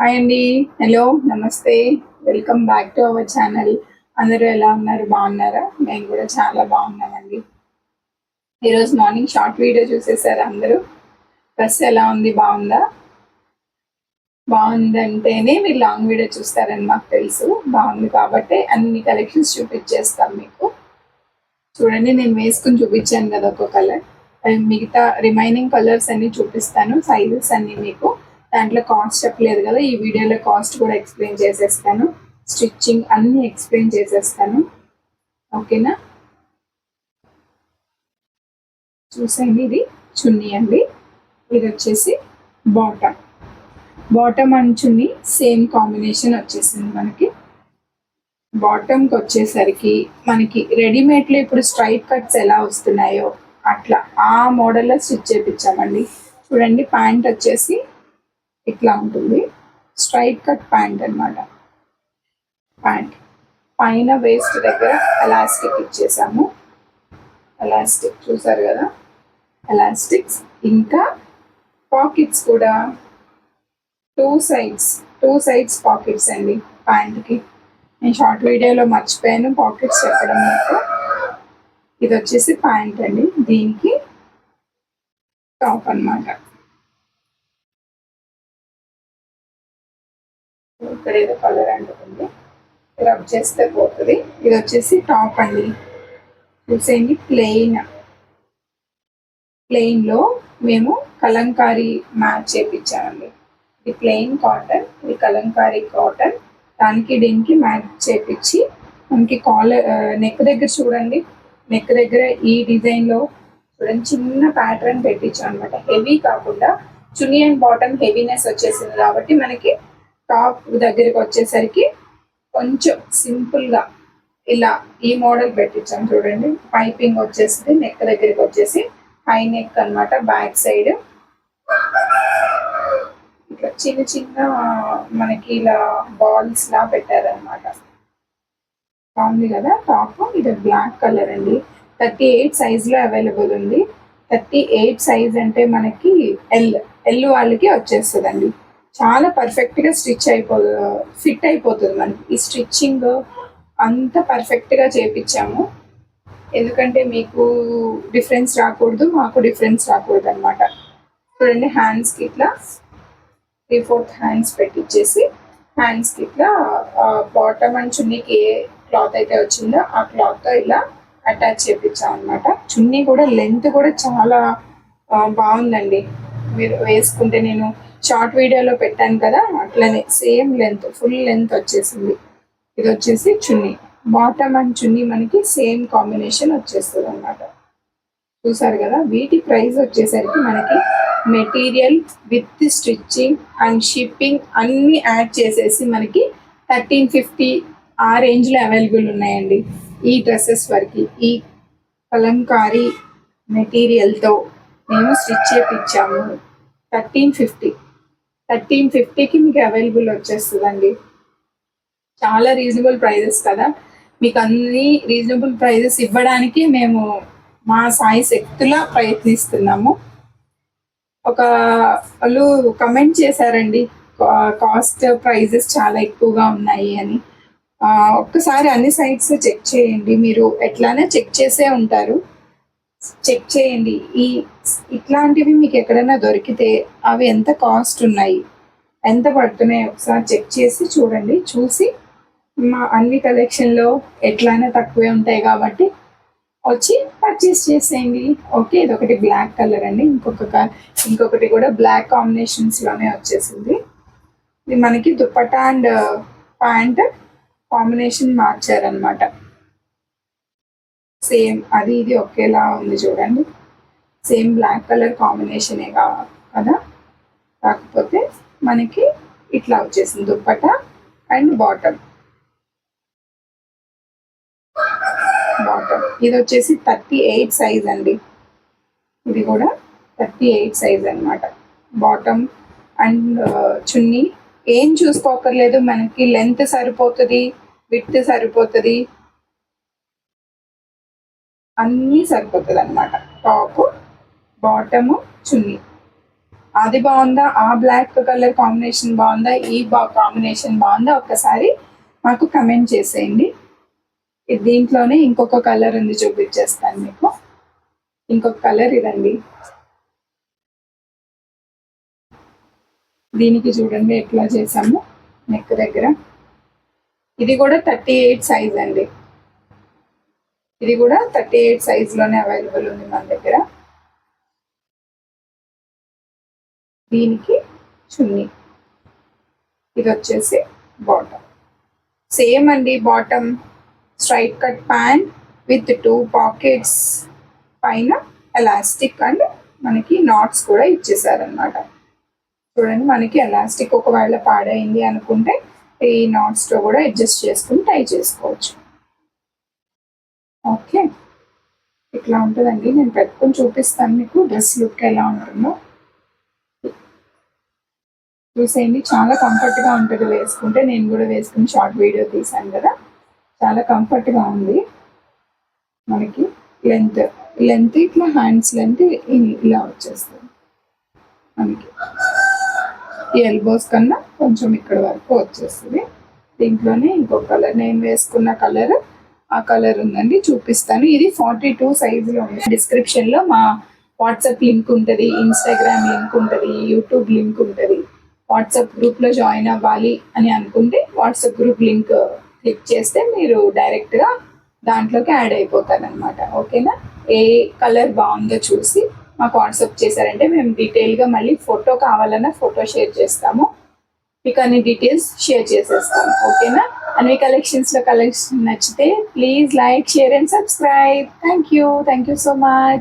Hi అండి hello నమస్తే welcome back to our channel అందరూ ఎలా ఉన్నారు? బాగున్నారా? మేము కూడా చాలా బాగున్నామండి. ఈరోజు మార్నింగ్ షార్ట్ వీడియో చూసేసారు అందరూ? డ్రెస్ ఎలా ఉంది? బాగుందా? బాగుందంటేనే మీరు లాంగ్ వీడియో చూస్తారని మాకు తెలుసు. బాగుంది కాబట్టి అన్ని కలెక్షన్స్ చూపించేస్తాం మీకు. చూడండి నేను వేసుకుని చూపించాను కదా ఒక కలర్ మిగతా రిమైనింగ్ కలర్స్ అన్ని చూపిస్తాను. సైజెస్ అన్ని మీకు. దాంట్లో కాస్ట్ చెప్పలేదు కదా ఈ వీడియోలో కాస్ట్ కూడా ఎక్స్ప్లెయిన్ చేసేస్తాను. స్టిచ్చింగ్ అన్ని ఎక్స్ప్లెయిన్ చేసేస్తాను. ఓకేనా? చూసండి ఇది చున్నీ అండి. ఇది వచ్చేసి బాటమ్ బాటమ్ అండ్ చున్నీ సేమ్ కాంబినేషన్ వచ్చేసింది మనకి. బాటమ్కి వచ్చేసరికి మనకి రెడీమేడ్లో ఇప్పుడు స్ట్రైట్ కట్స్ ఎలా వస్తున్నాయో అట్లా ఆ మోడల్లో స్టిచ్ చేపించామండి. చూడండి ప్యాంట్ వచ్చేసి ఇట్లా ఉంటుంది. స్ట్రైట్ కట్ ప్యాంట్ అన్నమాట. ప్యాంట్ పైన వేస్ట్ దగ్గర ఎలాస్టిక్ ఇచ్చేసాము. ఎలాస్టిక్ చూసారు కదా? ఎలాస్టిక్స్ ఇంకా పాకెట్స్ కూడా. Two sides two sides pockets అండి ప్యాంట్కి నేను షార్ట్ వీడియోలో మర్చిపోయాను. పాకెట్స్ చెప్పడం మీకు ఇది వచ్చేసి ప్యాంట్ అండి. దీనికి టాప్ అన్నమాట. ఇక్కడ ఏదో కలర్ అంటుంది రబ్ చేస్తే పోతుంది. ఇది వచ్చేసి టాప్ అండి. చూసేయండి ప్లెయిన్ ప్లెయిన్లో మేము కలంకారీ మ్యాచ్ చేపించామండి ఇది ప్లెయిన్ కాటన్ ఇది కలంకారీ కాటన్ దానికి దీనికి మ్యాచ్ చేపించి మనకి కాలర్ నెక్ దగ్గర చూడండి. నెక్ దగ్గర ఈ డిజైన్లో చూడండి చిన్న ప్యాటర్న్ పెట్టించాం అనమాట హెవీ కాకుండా చున్నీ అండ్ బాటమ్ హెవీనెస్ వచ్చేసింది కాబట్టి మనకి టాప్ దగ్గరికి వచ్చేసరికి కొంచెం సింపుల్గా ఇలా ఈ మోడల్ పెట్టించాం చూడండి. పైపింగ్ వచ్చేసింది నెక్ దగ్గరికి వచ్చేసి హై నెక్ అన్నమాట బ్యాక్ సైడ్. ఇట్లా చిన్న చిన్న మనకి ఇలా బాల్స్ లా పెట్టారనమాట బాగుంది కదా టాప్? ఇది బ్లాక్ కలర్ అండి. థర్టీ ఎయిట్ సైజ్లో అవైలబుల్ ఉంది. థర్టీ ఎయిట్ సైజ్ అంటే మనకి ఎల్ ఎల్ వాళ్ళకి వచ్చేస్తుందండి. చాలా పర్ఫెక్ట్గా స్టిచ్ అయిపో ఫిట్ అయిపోతుంది మనకి. ఈ స్టిచ్చింగ్ అంత పర్ఫెక్ట్గా చేపించాము ఎందుకంటే మీకు డిఫరెన్స్ రాకూడదు మాకు డిఫరెన్స్ రాకూడదు అనమాట చూడండి హ్యాండ్స్కి ఇట్లా త్రీ ఫోర్త్ హ్యాండ్స్ పెట్టించేసి హ్యాండ్స్కి ఇట్లా బాటమ్ అండ్ చున్నీకి ఏ క్లాత్ అయితే వచ్చిందో ఆ క్లాత్తో ఇలా అటాచ్ చేపించాం అనమాట చున్నీ కూడా లెంత్ కూడా చాలా బాగుందండి. మీరు వేసుకుంటే నేను షార్ట్ వీడియోలో పెట్టాను కదా అట్లనే సేమ్ లెంత్ ఫుల్ లెంత్ వచ్చేసింది. ఇది వచ్చేసి చున్నీ. బాటమ్ అండ్ చున్నీ మనకి సేమ్ కాంబినేషన్ వచ్చేస్తుంది అనమాట చూసారు కదా వీటి ప్రైస్ వచ్చేసరికి మనకి material with stitching and shipping అన్ని యాడ్ చేసేసి మనకి థర్టీన్ ఫిఫ్టీ ఆ రేంజ్లో అవైలబుల్ ఉన్నాయండి. ఈ డ్రెస్సెస్ వరకు ఈ కలంకారీ మెటీరియల్తో మేము స్టిచ్ చేపించాము. Thirteen fifty. థర్టీన్ ఫిఫ్టీకి మీకు అవైలబుల్ వచ్చేస్తుందండి. చాలా రీజనబుల్ ప్రైజెస్ కదా. మీకు అన్ని రీజనబుల్ ప్రైజెస్ ఇవ్వడానికి మేము మా సాయి శక్తులా ప్రయత్నిస్తున్నాము. ఒక వాళ్ళు కమెంట్ చేశారండి కాస్ట్ ప్రైజెస్ చాలా ఎక్కువగా ఉన్నాయి అని. ఒక్కసారి అన్ని సైట్స్ చెక్ చేయండి. మీరు ఎట్లానే చెక్ చేసే ఉంటారు. చెక్ చేయండి. ఈ ఇట్లాంటివి మీకు ఎక్కడైనా దొరికితే అవి ఎంత కాస్ట్ ఉన్నాయి ఎంత పడుతున్నాయి ఒకసారి చెక్ చేసి చూడండి. చూసి మా అన్ని కలెక్షన్లో ఎట్లయినా తక్కువే ఉంటాయి కాబట్టి వచ్చి పర్చేస్ చేసేయండి. ఓకే ఇది ఒకటి బ్లాక్ కలర్ అండి. ఇంకొక ఇంకొకటి కూడా బ్లాక్ కాంబినేషన్స్లోనే వచ్చేసింది. ఇది మనకి దుప్పటా అండ్ ప్యాంట్ కాంబినేషన్ మార్చారనమాట సేమ్ అది ఇది ఒకేలా ఉంది చూడండి. సేమ్ బ్లాక్ కలర్ కాంబినేషనే కా- కదా? కాకపోతే మనకి ఇట్లా వచ్చేసింది దుప్పట అండ్ బాటమ్ బాటమ్ ఇది వచ్చేసి థర్టీ ఎయిట్ సైజ్ అండి. ఇది కూడా థర్టీ ఎయిట్ సైజ్ అన్నమాట. బాటమ్ అండ్ చున్నీ. ఏం చూసుకోకర్లేదు మనకి లెంత్ సరిపోతుంది విత్ సరిపోతుంది. అన్నీ సరిపోతుంది అనమాట టాప్ బాటము చున్నీ. అది బాగుందా? ఆ బ్లాక్ కలర్ కాంబినేషన్ బాగుందా? ఈ బా కాంబినేషన్ బాగుందా? ఒక్కసారి మాకు కమెంట్ చేసేయండి. దీంట్లోనే ఇంకొక కలర్ ఉంది చూపించేస్తాను మీకు. ఇంకొక కలర్ ఇదండి. దీనికి చూడండి ఎట్లా చేసాము? నెక్ దగ్గర. ఇది కూడా థర్టీ ఎయిట్ సైజ్ అండి. ఇది కూడా థర్టీ ఎయిట్ సైజ్లోనే అవైలబుల్ ఉంది మన దగ్గర. దీనికి చున్నీ. ఇది వచ్చేసి బాటమ్ సేమ్ అండి bottom straight cut pant with two pockets పైన ఎలాస్టిక్ అండ్ మనకి నాట్స్ కూడా ఇచ్చేసారనమాట చూడండి మనకి ఎలాస్టిక్ ఒకవేళ పాడైంది అనుకుంటే ఈ నాట్స్తో కూడా అడ్జస్ట్ చేసుకుని టై చేసుకోవచ్చు. ఓకే. ఇట్లా ఉంటుందండి? నేను పెట్టుకొని చూపిస్తాను మీకు. డ్రెస్ లుక్ ఎలా ఉంటుందో. చూసేయండి చాలా కంఫర్ట్గా ఉంటుంది వేసుకుంటే. నేను కూడా వేసుకుని షార్ట్ వీడియో తీసాను కదా. చాలా కంఫర్ట్గా ఉంది. మనకి లెంత్ లెంత్ ఇట్లా హ్యాండ్స్ లెంత్ ఇలా వచ్చేస్తుంది. మనకి ఎల్బోస్ కన్నా కొంచెం ఇక్కడ వరకు వచ్చేస్తుంది. దీంట్లోనే ఇంకో కలర్ నేను వేసుకున్న కలర్ ఆ కలర్ ఉందండి చూపిస్తాను. ఇది ఫార్టీ టూ సైజులో ఉంది. డిస్క్రిప్షన్లో మా వాట్సాప్ లింక్ ఉంటుంది ఇన్స్టాగ్రామ్ లింక్ ఉంటుంది యూట్యూబ్ లింక్ ఉంటుంది. వాట్సాప్ గ్రూప్లో జాయిన్ అవ్వాలి అని అనుకుంటే వాట్సాప్ గ్రూప్ లింక్ క్లిక్ చేస్తే మీరు డైరెక్ట్గా దాంట్లోకి యాడ్ అయిపోతారనమాట. ఓకేనా? ఏ కలర్ బాగుందో చూసి మాకు వాట్సాప్ చేశారంటే మేము డీటెయిల్గా మళ్ళీ ఫోటో కావాలన్నా ఫోటో షేర్ చేస్తాము. మీకు అన్ని డీటెయిల్స్ షేర్ చేసేస్తాము. ఓకేనా? అన్ని కలెక్షన్స్లో కలెక్షన్ నచ్చితే please like share and subscribe thank you thank you so much